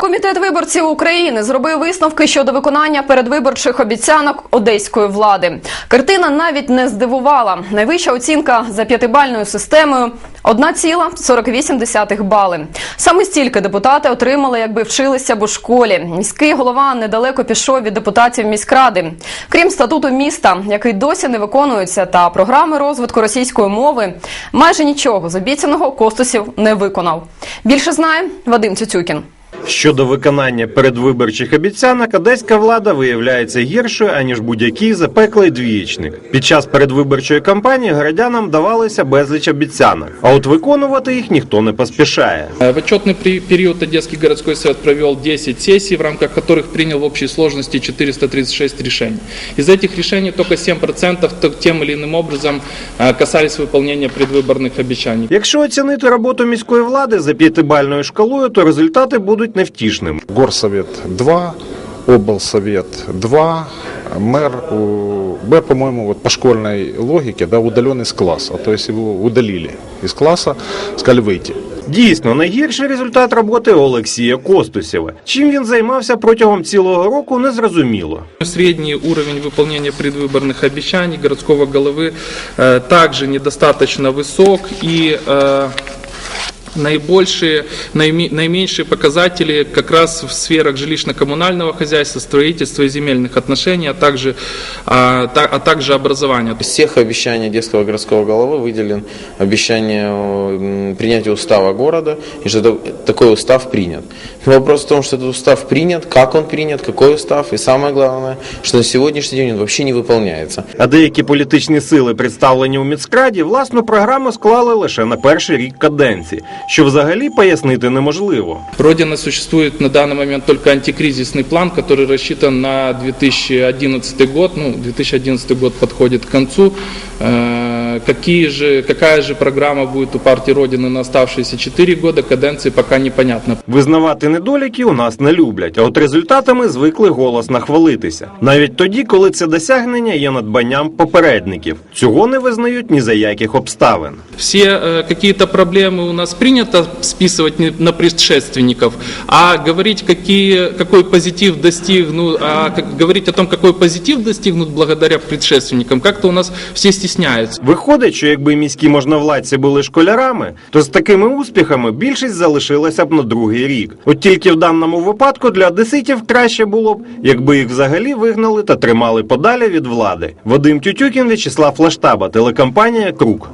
Комітет виборців України зробив висновки щодо виконання передвиборчих обіцянок одеської влади. Картина навіть не здивувала. Найвища оцінка за п'ятибальною системою 1,48 бали. Саме стільки депутати отримали, якби вчилися б у школі. Міський голова недалеко пішов від депутатів міськради. Крім статуту міста, який досі не виконується, та програми розвитку російської мови, майже нічого з обіцяного Костусів не виконав. Більше знає Вадим Цюцюкін. Щодо виконання передвиборчих обіцянок, одеська влада виявляється гіршою, аніж будь-який запеклий двієчник. Під час передвиборчої кампанії городянам давалося безліч обіцянок, а от виконувати їх ніхто не поспішає. Э, В отчетный при- период Одесский городской совет провел 10 сессий, в рамках которых принял в общей сложности 436 решений. Из этих решений только 7% то- тем или иным образом э, касались выполнения предвыборных обещаний. Якщо оцінити роботу міської влади за п'ятибальною шкалою, то результати будуть невтішними. Горсовет 2, облсовет 2, мэр, у- мэр, по-моему, вот по школьной логике, да, удален из класса. То есть его удалили из класса, сказали выйти. Дійсно, найгірший результат роботи Олексія Костусєва. Чим він займався протягом цілого року, незрозуміло. Средний уровень выполнения предвыборных обещаний городского головы э, также недостаточно высок и э, Наибольшие, наиме- наименьшие показатели как раз в сферах жилищно-коммунального хозяйства, строительства и земельных отношений, а также, а, та- а также образования. Из всех обещаний Одесского городского головы выделен обещание м, принятия устава города, и что это- такой устав принят. Но вопрос в том, что этот устав принят, как он принят, какой устав, и самое главное, что на сегодняшний день он вообще не выполняется. А деякі політичні сили, представлені у міськраді, власну програму склали лише на перший рік каденції, що взагалі пояснити неможливо. Родина существует на данный момент только антикризисный план, который рассчитан на 2011 год. Ну, 2011 год подходит к концу. Э, Какие же, какая же программа будет у партии Родины на оставшиеся 4 года, каденции пока непонятно. Визнавати недоліки у нас не люблять, а от результатами звикли голосно хвалитися. Навіть тоді, коли це досягнення є надбанням попередників. Цього не визнають ні за яких обставин. Все э, какие-то проблемы у нас принято списывать не- на предшественников, а говорить, какие, какой позитив достигнут, а как- говорить о том, какой позитив достигнут благодаря предшественникам, как-то у нас все стесняются. Виходить, що якби міські можновладці були школярами, то з такими успіхами більшість залишилася б на другий рік. От тільки в даному випадку для одеситів краще було б, якби їх взагалі вигнали та тримали подалі від влади. Вадим Тютюкін, В'ячеслав Флаштаба, телекомпанія Круг.